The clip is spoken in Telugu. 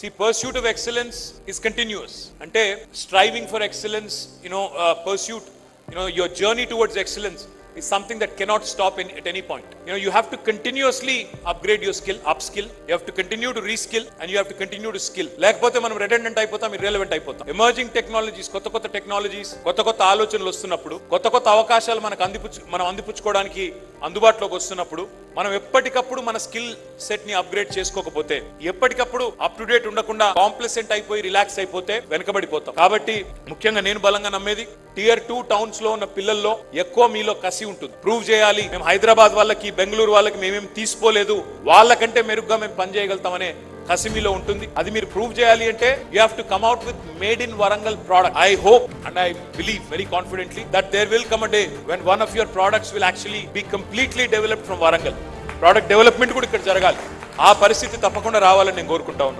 See pursuit of excellence is continuous అంటే striving for excellence you know pursuit you know your journey towards excellence is something that cannot stop in, at any point. You know, you have to continuously upgrade your skill, upskill. You have to continue to reskill and you have to continue to skill. లేకపోతే మనం రెడెండెంట్ అయిపోతాం ఇర్రెలవెంట్ అయిపోతాం ఎమర్జింగ్ టెక్నాలజీస్ కొత్త కొత్త టెక్నాలజీస్ కొత్త కొత్త ఆలోచనలు వస్తున్నప్పుడు కొత్త కొత్త అవకాశాలు మనకు అందిపుచ్చు మనం అందిపుచ్చుకోవడానికి అందుబాటులోకి వస్తున్నప్పుడు మనం ఎప్పటికప్పుడు మన స్కిల్ సెట్ని అప్గ్రేడ్ చేసుకోకపోతే ఎప్పటికప్పుడు అప్ టు డేట్ ఉండకుండా కాంప్లసెంట్ అయిపోయి రిలాక్స్ అయిపోతే వెనకబడిపోతాం. కాబట్టి ముఖ్యంగా నేను బలంగా నమ్మేది టియర్ టూ టౌన్స్లో ఉన్న పిల్లల్లో ఎక్కువ మీలో కసి ఉంటుంది. ప్రూవ్ చేయాలి. మేము హైదరాబాద్ వాళ్ళకి బెంగళూరు వాళ్ళకి మేమేం తీసుకోలేదు. వాళ్ళకంటే మెరుగ్గా మేము పనిచేయగలుగుతామనే కసిమిలో ఉంటుంది. అది మీరు ప్రూవ్ చేయాలి అంటే you have to come out with made in Warangal product I hope and I believe very confidently that there will come a day when one of your products will actually be completely developed from Warangal product development కూడా ఇక్కడ జరగాలి. ఆ పరిస్థితి తప్పకుండా రావాలని నేను కోరుకుంటా ఉన్నాను.